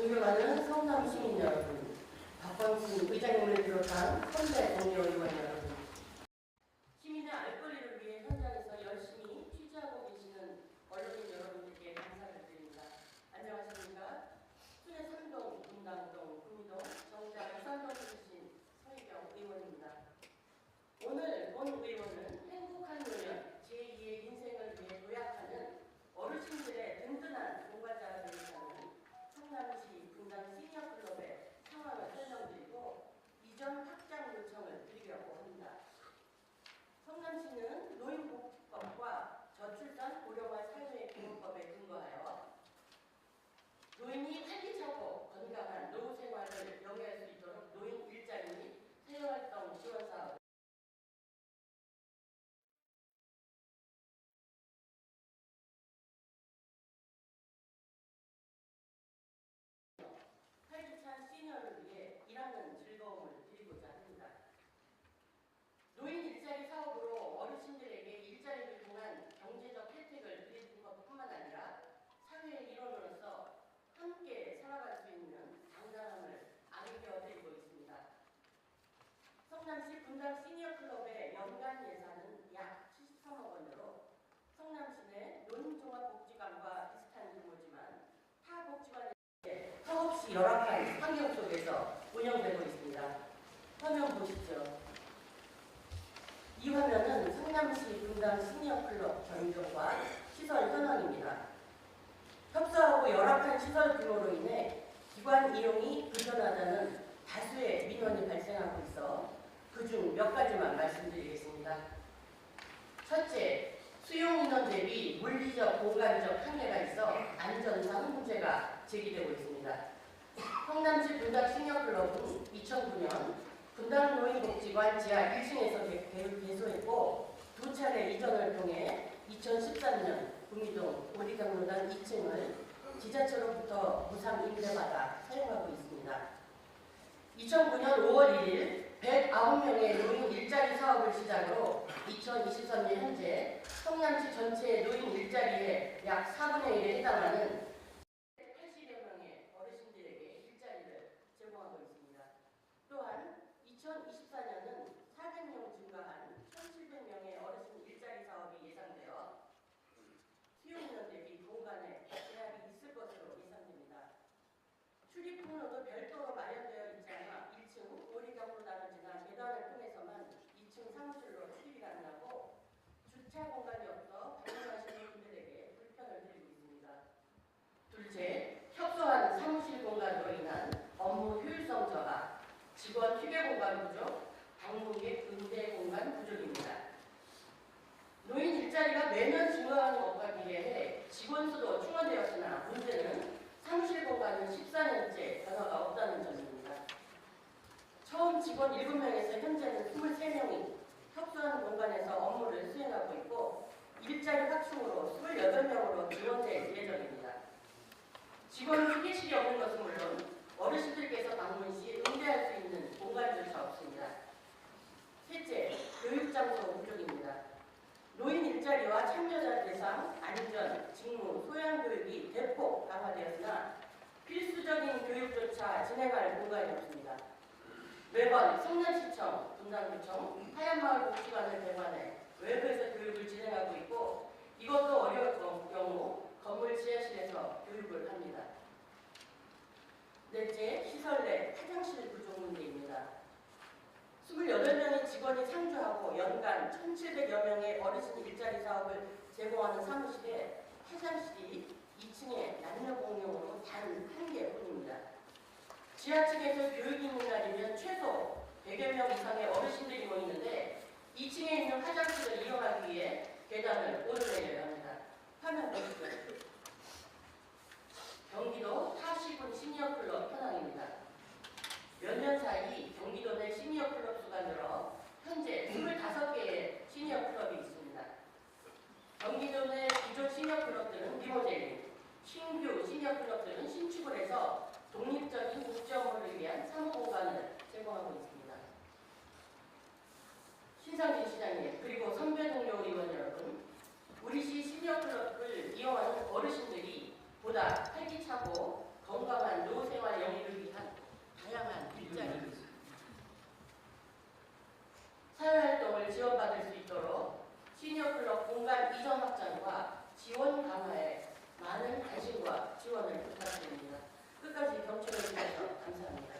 존경하는 성남 시민 여러분, 박광순 의장님을 비롯한 선대 동료 의원 여러분, 시민의 알 권리를 위해 현장에서 열심히 취재하고 계시는 언론인 여러분들께 감사를 드립니다. 안녕하십니까? 순회 삼동, 분당동, 구미동, 정자, 부산동 출신 서희경 의원입니다. 오늘 본 의원은 행복한 노년 제2의 인생을 위해 도약하는 어르신들의 든든한 동반자가 되겠다는 성남시 분당 시니어클럽의 상황을 설명드리고 이전 확장 요청을 드리려고 합니다. 성남시는 노인복지법과 저출산 고령화 사회 보호법에 근거하여 노인이 활기차고 건강한 노후 생활을 영위할 수 있도록 노인 일자리 및 사회활동 지원 사업 활기찬 시니어를 위해 일하는 즐거움을 드리고자 합니다. 노인 일자리 사업으로 어르신들에게 일자리를 통한 경제적 혜택을 드리는 것뿐만 아니라 사회의 일원으로서 함께 살아갈 수 있는 당당함을 안겨 드리고 있습니다. 성남시 분당 시니어클럽의 연간 예산은 약 73억 원으로 성남시 내 노인종합복지관과 비슷한 규모지만 타 복지관에 턱없이 열악한 환경 속에서 운영되고 있습니다. 화면 보시죠. 이 화면은 성남시 분당 시니어클럽 견종과 시설 현황입니다. 협소하고 열악한 시설 규모로 인해 기관 이용이 불편하다는 다수의 민원이 그중 몇 가지만 말씀드리겠습니다. 첫째, 수용 인원 대비 물리적, 공간적 한계가 있어 안전상 문제가 제기되고 있습니다. 성남시 분당 시니어클럽은 2009년 분당 노인복지관 지하 1층에서 개- 개- 개소했고 두 차례 이전을 통해 2013년 구미동 오리경로당 2층을 지자체로부터 무상 임대받아 사용하고 있습니다. 2009년 5월 1일 109명의 노인 일자리 사업을 시작으로 2023년 현재 성남시 전체 노인 일자리의 약 4분의 1에 해당하는 80여 명의 어르신들에게 일자리를 제공하고 있습니다. 또한 2024년은 400명 증가한 1,700명의 어르신 일자리 사업이 예상되어 수용인원 대비 공간에 제약이 있을 것으로 예상됩니다. 출입 통로도 별도로 마련되어 있지 않아 1층 오리경로당을 지나 계단을 통해서만 2층 사무실로 출입이 가능하고 주차 공간이 없어 방문하시는 분들에게 불편을 드리고 있습니다. 둘째, 협소한 사무실 공간으로 인한 업무 효율성 저하, 직원 휴게 공간 부족, 방문객 응대 공간 부족입니다. 노인 일자리가 매년 증가하는 것과 비례해 직원 수도 충원되었으나 문제는 사무실 공간은 14년째 변화가 없다는 점입니다. 처음 직원 7명에서 현재는 23명이 협소한 공간에서 업무를 수행하고 있고 일자리 확충으로 28명으로 지원될 예정입니다. 직원 휴게실이 없는 것은 물론 어르신들께서 방문 시 응대할 수 있는 공간조차 없습니다. 셋째, 교육장소 부족입니다. 노인 일자리와 참여자 대상, 안전, 직무, 소양 교육이 대폭 강화되었으나 필수적인 교육조차 진행할 공간이 없습니다. 매번 성남시청, 분당구청, 하얀마을 복지관을 대관해 외부에서 교육을 진행하고 있고 이것도 어려울 경우 건물 지하실에서 교육을 합니다. 넷째, 시설 내 화장실 부족 문제입니다. 28명의 직원이 상주하고 연간 1,700여 명의 어르신 일자리 사업을 제공하는 사무실에 화장실이 2층에 남녀 공용으로 단 한 개뿐입니다. 지하층에서 교육이 있는 날이면 최소 100여 명 이상의 어르신들이 모이는데 2층에 있는 화장실을 이용하기 위해 계단을 오르내려야 합니다. 화면 보시죠. 공간 이전 확장과 지원 강화에 많은 관심과 지원을 부탁드립니다. 끝까지 경청해 주셔서 감사합니다.